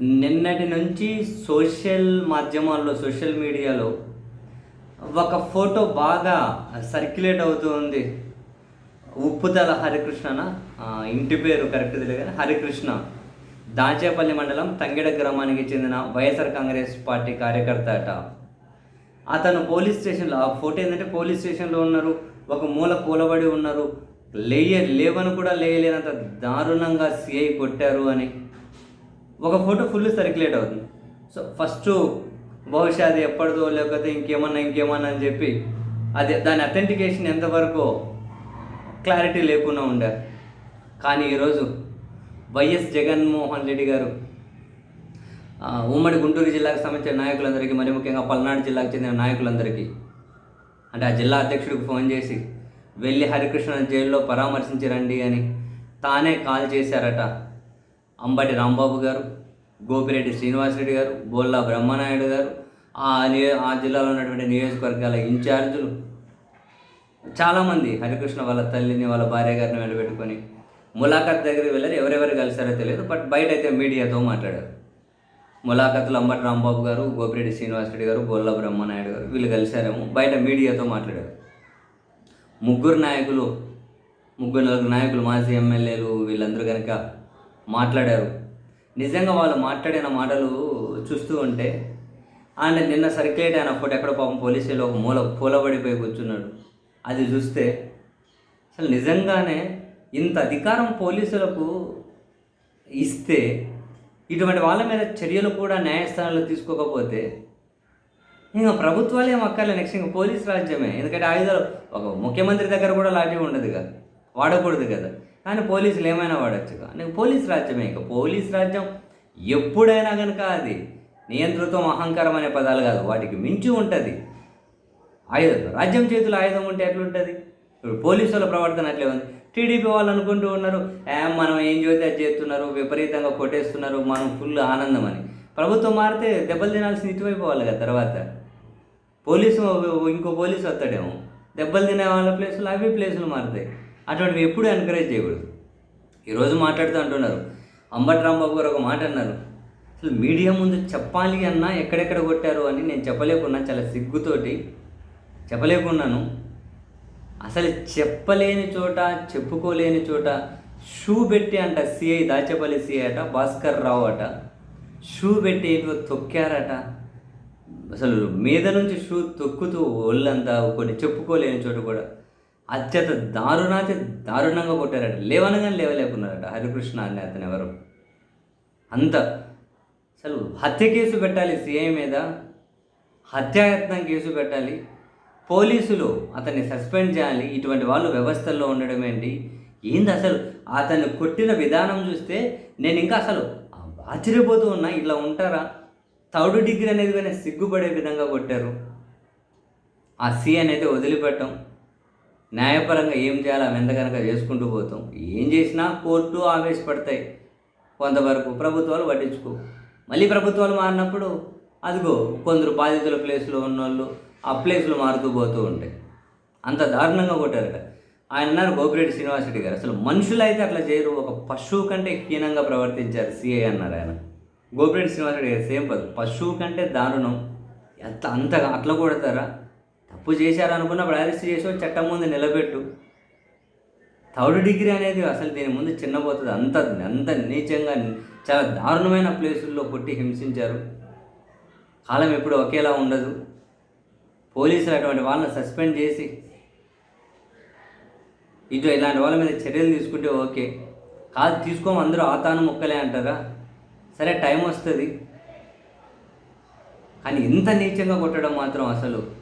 నిన్నటి నుంచి సోషల్ మాధ్యమాల్లో సోషల్ మీడియాలో ఒక ఫోటో బాగా సర్క్యులేట్ అవుతూ ఉంది ఉప్పుతల హరికృష్ణన ఇంటి పేరు కరెక్ట్ తెలియదు కానీ హరికృష్ణ. దాచేపల్లి మండలం తంగిడ గ్రామానికి చెందిన వైఎస్ఆర్ కాంగ్రెస్ పార్టీ కార్యకర్త అట. అతను పోలీస్ స్టేషన్లో ఆ ఫోటో ఏంటంటే పోలీస్ స్టేషన్లో ఉన్నారు. ఒక మూల కూలబడి ఉన్నారు. లేయ లేవని కూడా లేయలేనంత దారుణంగా సిఐ కొట్టారు అని. ఒక ఫోటో ఫుల్ సర్క్యులేట్ అవుతుంది. సో ఫస్ట్ బహుశా అది ఎప్పటిదో లేకపోతే ఇంకేమన్నా ఇంకేమన్నా అని చెప్పి అది దాని అథెంటికేషన్ ఎంతవరకు క్లారిటీ లేకుండా ఉండాలి. కానీ ఈరోజు వైఎస్ జగన్మోహన్ రెడ్డి గారు ఉమ్మడి గుంటూరు జిల్లాకు సంబంధించిన నాయకులందరికీ మరి ముఖ్యంగా పల్నాడు జిల్లాకు చెందిన నాయకులందరికీ అంటే ఆ జిల్లా అధ్యక్షుడికి ఫోన్ చేసి వెళ్ళి హరికృష్ణ జైల్లో పరామర్శించరండి అని తానే కాల్ చేశారట. అంబటి రాంబాబు గారు గోపిరెడ్డి శ్రీనివాసరెడ్డి గారు బోల్లా బ్రహ్మనాయుడు గారు ఆ నియో ఆ జిల్లాలో ఉన్నటువంటి నియోజకవర్గాల ఇన్ఛార్జులు చాలామంది హరికృష్ణ వాళ్ళ తల్లిని వాళ్ళ భార్య గారిని వెళ్ళబెట్టుకొని ములాఖత్ దగ్గరికి వెళ్ళారు. ఎవరెవరు కలిసారో తెలియదు బట్ బయట అయితే మీడియాతో మాట్లాడారు. ములాఖత్లో అంబటి రాంబాబు గారు గోపిరెడ్డి శ్రీనివాసరెడ్డి గారు గోల్లా బ్రహ్మనాయుడు గారు వీళ్ళు కలిశారేమో బయట మీడియాతో మాట్లాడారు. ముగ్గురు నాయకులు ముగ్గురు నలుగురు నాయకులు మాజీ ఎమ్మెల్యేలు వీళ్ళందరూ కనుక మాట్లాడారు. నిజంగా వాళ్ళు మాట్లాడిన మాటలు చూస్తూ ఉంటే ఆయన నిన్న సర్క్యులేట్ అయిన ఫోటో ఎక్కడ పాపం పోలీసులు ఒక మూల పూలబడిపోయి కూర్చున్నాడు. అది చూస్తే అసలు నిజంగానే ఇంత అధికారం పోలీసులకు ఇస్తే ఇటువంటి వాళ్ళ మీద చర్యలు కూడా న్యాయస్థానాలు తీసుకోకపోతే ఇంకా ప్రభుత్వాలు ఏం అక్కర్లే. నెక్స్ట్ ఇంకా పోలీస్ రాజ్యమే. ఎందుకంటే ఆయుధాలు ఒక ముఖ్యమంత్రి దగ్గర కూడా లాంటి ఉండదు కదా వాడకూడదు కదా. కానీ పోలీసులు ఏమైనా వాడచ్చు కానీ పోలీస్ రాజ్యమే ఇంకా. పోలీస్ రాజ్యం ఎప్పుడైనా కనుక అది నియంతృత్వం అహంకారం అనే పదాలు కాదు. వాటికి మించి ఉంటుంది. ఆయుధం. రాజ్యం చేతిలో ఆయుధం ఉంటే ఎట్లుంటుంది? ఇప్పుడు పోలీసుల ప్రవర్తన అట్లే ఉంది. టీడీపీ వాళ్ళు అనుకుంటూ ఉన్నారు మనం ఏం చేస్తే అది చేస్తున్నారు? విపరీతంగా కొట్టేస్తున్నారు. మనం ఫుల్ ఆనందం అని. ప్రభుత్వం మారితే దెబ్బలు తినాల్సిన ఇటువైపోవాలి కదా తర్వాత. పోలీసు ఇంకో పోలీసు వస్తాడేమో. దెబ్బలు తినే వాళ్ళ ప్లేసులు అవి ప్లేసులు మారుతాయి. అటువంటివి ఎప్పుడు ఎంకరేజ్ చేయకూడదు. ఈరోజు మాట్లాడుతూ అంటున్నారు. అంబటి రాంబాబు గారు ఒక మాట అన్నారు. అసలు మీడియా ముందు చెప్పాలి అన్నా ఎక్కడెక్కడ కొట్టారు అని నేను చెప్పలేకున్నా చాలా సిగ్గుతోటి చెప్పలేకున్నాను. అసలు చెప్పలేని చోట చెప్పుకోలేని చోట షూ పెట్టి అంట సిఐ దాచేపల్లి సిఐ అట భాస్కర్ రావు అట షూ పెట్టి ఏదో తొక్కారట. అసలు మీద నుంచి షూ తొక్కుతూ ఒళ్ళంతా కొన్ని చెప్పుకోలేని చోట కూడా అత్యంత దారుణాతి దారుణంగా కొట్టారట. లేవనగానే లేవలేకున్నారట. హరికృష్ణ అనే అతను ఎవరు. అంత అసలు హత్య కేసు పెట్టాలి సీఐ మీద. హత్యాయత్నం కేసు పెట్టాలి. పోలీసులు అతన్ని సస్పెండ్ చేయాలి. ఇటువంటి వాళ్ళు వ్యవస్థల్లో ఉండడం ఏంటి? ఏంది అసలు? అతన్ని కొట్టిన విధానం చూస్తే నేను ఇంకా అసలు ఆశ్చర్యపోతూ ఉన్నా. ఇట్లా ఉంటారా? థర్డ్ డిగ్రీ అనేది కానీ సిగ్గుపడే విధంగా కొట్టారు. ఆ సి అనేది వదిలిపెట్టం. న్యాయపరంగా ఏం చేయాలో అవి ఎంత కనుక చేసుకుంటూ పోతాం. ఏం చేసినా కోర్టు ఆవేశపడతాయి. కొంతవరకు ప్రభుత్వాలు పట్టించుకో. మళ్ళీ ప్రభుత్వాలు మారినప్పుడు అదిగో కొందరు బాధితుల ప్లేస్లో ఉన్నోళ్ళు ఆ ప్లేస్లు మారుతూ పోతూ ఉంటాయి. అంత దారుణంగా కొట్టారట. ఆయన అన్నారు గోపిరెడ్డి శ్రీనివాసరెడ్డి గారు అసలు మనుషులు అయితే అట్లా చేయరు. ఒక పశువు కంటే హీనంగా ప్రవర్తించారు సిఐ అన్నారు ఆయన. గోపిరెడ్డి శ్రీనివాసరెడ్డి గారు సేమ్ పదు పశువు కంటే దారుణం. ఎంత అంతగా అట్లా కొడతారా? తప్పు చేశారు అనుకున్నప్పుడు అరెస్ట్ చేసి చట్టం ముందు నిలబెట్టు. థర్డ్ డిగ్రీ అనేది అసలు దీని ముందు చిన్నపోతుంది. అంత అంత నీచంగా చాలా దారుణమైన ప్లేసుల్లో కొట్టి హింసించారు. కాలం ఎప్పుడు ఒకేలా ఉండదు. పోలీసులు అటువంటి వాళ్ళని సస్పెండ్ చేసి ఇటు ఇలాంటి వాళ్ళ మీద చర్యలు తీసుకుంటే ఓకే. కాదు తీసుకోము అందరూ ఆతాను ముక్కలే అంటారా? సరే టైం వస్తుంది. కానీ ఇంత నీచంగా కొట్టడం మాత్రం అసలు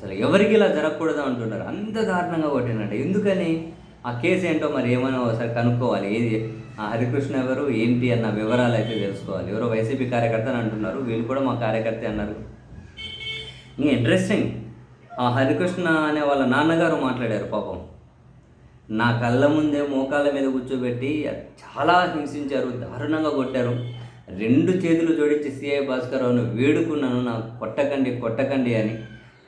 అసలు ఎవరికి ఇలా జరగకూడదు అంటున్నారు. అంత దారుణంగా కొట్టినట్టు ఎందుకని? ఆ కేసు ఏంటో మరి ఏమైనా ఒకసారి కనుక్కోవాలి. ఏది? ఆ హరికృష్ణ ఎవరు? ఏంటి అన్న వివరాలు అయితే తెలుసుకోవాలి. ఎవరో వైసీపీ కార్యకర్త అని అంటున్నారు. వీళ్ళు కూడా మా కార్యకర్త అన్నారు. ఇంకా ఇంట్రెస్టింగ్ ఆ హరికృష్ణ అనే వాళ్ళ నాన్నగారు మాట్లాడారు పాపం. నా కళ్ళ ముందే మోకాళ్ళ మీద కూర్చోబెట్టి చాలా హింసించారు దారుణంగా కొట్టారు. రెండు చేతులు జోడించి సిఐ భాస్కర్రావును వేడుకున్నాను. నాకు కొట్టకండి కొట్టకండి అని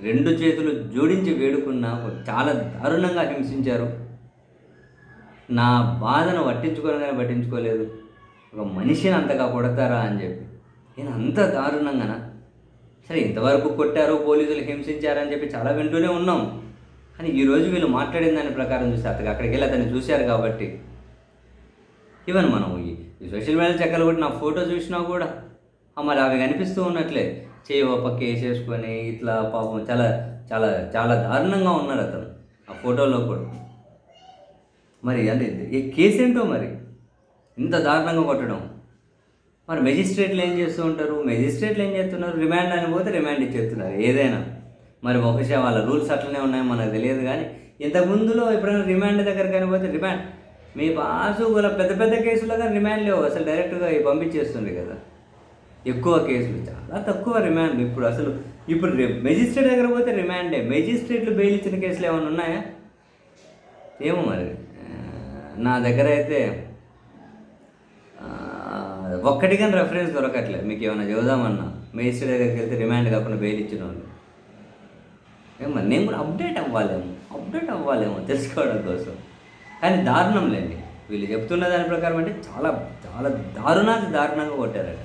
రెండు చేతులు జోడించి వేడుకున్నా చాలా దారుణంగా హింసించారు. నా బాధను పట్టించుకోగానే పట్టించుకోలేదు. ఒక మనిషిని అంతగా కొడతారా అని చెప్పి. నేను అంత దారుణంగానా? సరే ఇంతవరకు కొట్టారు పోలీసులు హింసించారని చెప్పి చాలా వింటూనే ఉన్నాం. కానీ ఈరోజు వీళ్ళు మాట్లాడిన దాని ప్రకారం చూస్తే అతను అక్కడికి వెళ్ళి అతన్ని చూశారు కాబట్టి. ఈవెన్ మనం ఈ సోషల్ మీడియా చెక్కలు కూడా నా ఫోటో చూసినా కూడా మరి అవి కనిపిస్తూ ఉన్నట్లే. చేయి ఒక పక్క వేసేసుకొని ఇట్లా పాపం చాలా చాలా చాలా దారుణంగా ఉన్నారు అతను. ఆ ఫోటోలో కూడా. మరి అంటే ఈ కేసు ఏంటో మరి? ఇంత దారుణంగా కొట్టడం. మరి మెజిస్ట్రేట్లు ఏం చేస్తూ ఉంటారు? మెజిస్ట్రేట్లు ఏం చేస్తున్నారు? రిమాండ్ అని పోతే రిమాండ్ ఇచ్చేస్తున్నారు ఏదైనా. మరి బహుశా వాళ్ళ రూల్స్ అట్లనే ఉన్నాయో మనకు తెలియదు కానీ ఇంతకు ముందులో ఎప్పుడైనా రిమాండ్ దగ్గర కానీ పోతే రిమాండ్ మీ పాసు గల పెద్ద పెద్ద కేసులో కానీ రిమాండ్ లేవు. అసలు డైరెక్ట్గా పంపించేస్తుంది కదా. ఎక్కువ కేసులు చాలా తక్కువ రిమాండ్ ఇప్పుడు అసలు ఇప్పుడు మెజిస్ట్రేట్ దగ్గర పోతే రిమాండే మెజిస్ట్రేట్లు బెయిల్ ఇచ్చిన కేసులు ఏమైనా ఉన్నాయా? ఏమో మరి. నా దగ్గర అయితే ఆ, ఒక్కటి కానీ రెఫరెన్స్ దొరకట్లేదు మీకు ఏమైనా చదుదామన్నా మెజిస్ట్రేట్ దగ్గరికి వెళ్తే రిమాండ్ కాకుండా బెయిల్ ఇచ్చిన వాళ్ళు. ఏమో నేను కూడా అప్డేట్ అవ్వాలేమో. అప్డేట్ అవ్వాలేమో తెలుసుకోవడం కోసం. కానీ దారుణం లేండి. వీళ్ళు చెప్తున్న దాని ప్రకారం అంటే చాలా చాలా దారుణాది దారుణంగా కొట్టారట.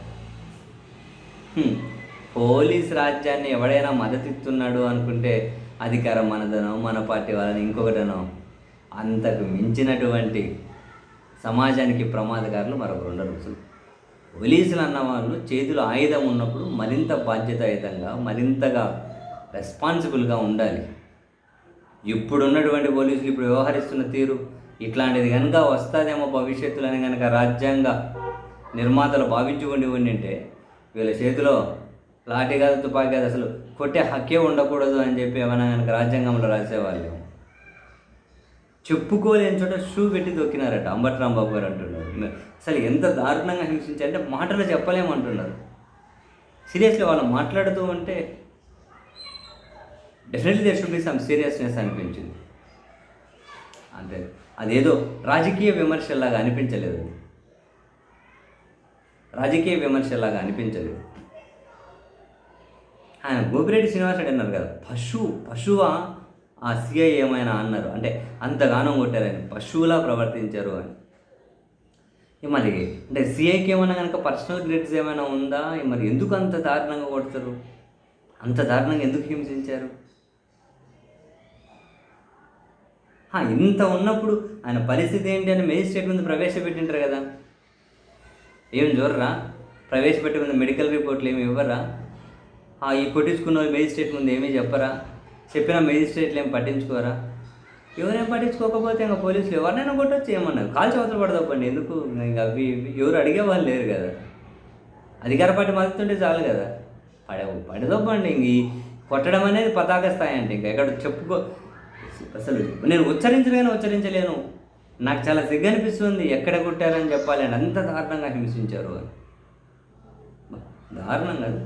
పోలీస్ రాజ్యాన్ని ఎవడైనా మద్దతు ఇస్తున్నాడు అనుకుంటే అధికారం మనదనో మన పార్టీ వాళ్ళని ఇంకొకటనో. అంతకు మించినటువంటి సమాజానికి ప్రమాదకారులు మరొకరు ఉండరు అసలు పోలీసులు అన్న వాళ్ళు చేతిలో ఆయుధం ఉన్నప్పుడు మరింత బాధ్యతాయుతంగా మరింతగా రెస్పాన్సిబుల్గా ఉండాలి. ఇప్పుడున్నటువంటి పోలీసులు ఇప్పుడు వ్యవహరిస్తున్న తీరు ఇట్లాంటిది కనుక వస్తుందేమో భవిష్యత్తులో అని కనుక రాజ్యాంగ నిర్మాతలు భావించుకొని ఉండింటే వీళ్ళ చేతిలో లాఠీ కాదు తుపాకీ కాదు అసలు కొట్టే హక్కే ఉండకూడదు అని చెప్పి ఏమైనా కనుక రాజ్యాంగంలో రాసేవాళ్ళు. చెప్పుకోలేని చోట షూ పెట్టి దొక్కినారట అంబట్ రాంబాబు గారు అంటున్నారు. అసలు ఎంత దారుణంగా హింసించారంటే మాటలు చెప్పలేమంటున్నారు సీరియస్లీ వాళ్ళు మాట్లాడుతూ ఉంటే definitely there should be some seriousness అనిపించింది. అంతే. అదేదో రాజకీయ విమర్శలాగా అనిపించలేదు. అది రాజకీయ విమర్శలాగా అనిపించలేదు ఆయన గోపిరెడ్డి శ్రీనివాసరెడ్డి అన్నారు కదా పశు పశువా? ఆ సిఐ ఏమైనా అన్నారు. అంటే అంతగానం కొట్టారని పశువులా ప్రవర్తించారు అని. ఇక మరి అంటే సిఐకి ఏమైనా కనుక పర్సనల్ గ్రేడ్స్ ఏమైనా ఉందా? మరి ఎందుకు అంత దారుణంగా కొడతారు? అంత దారుణంగా ఎందుకు హింసించారు? ఇంత ఉన్నప్పుడు ఆయన పరిస్థితి ఏంటి అని మేజిస్ట్రేట్ ముందు ప్రవేశపెట్టింటారు కదా. ఏం చూడరా? ప్రవేశపెట్టుకున్న మెడికల్ రిపోర్ట్లు ఏమి ఇవ్వరా? ఆ, ఈ కొట్టించుకున్న వాళ్ళు మేజిస్ట్రేట్ ముందు ఏమీ చెప్పరా? చెప్పిన మేజిస్ట్రేట్లు ఏం పట్టించుకోరా? ఎవరేం పట్టించుకోకపోతే ఇంకా పోలీసులు ఎవరినైనా కొట్టొచ్చు ఏమన్నారు కాల్చి అవతల పడదప్పండి. ఎందుకు? ఇంకా అవి ఎవరు అడిగే వాళ్ళు లేరు కదా. అధికార పార్టీ మద్దతుంటే చాలు కదా. పడ పడదప్పండి. ఇంక ఈ కొట్టడం అనేది పతాక స్థాయి అంటే ఇంకా ఎక్కడ చెప్పుకో అసలు నేను ఉచ్చరించలేను ఉచ్చరించలేను. నాకు చాలా సిగ్గు అనిపిస్తుంది ఎక్కడ కొట్టారని చెప్పాలి అని అంత దారుణంగా హింసించారు అని దారుణం కదా.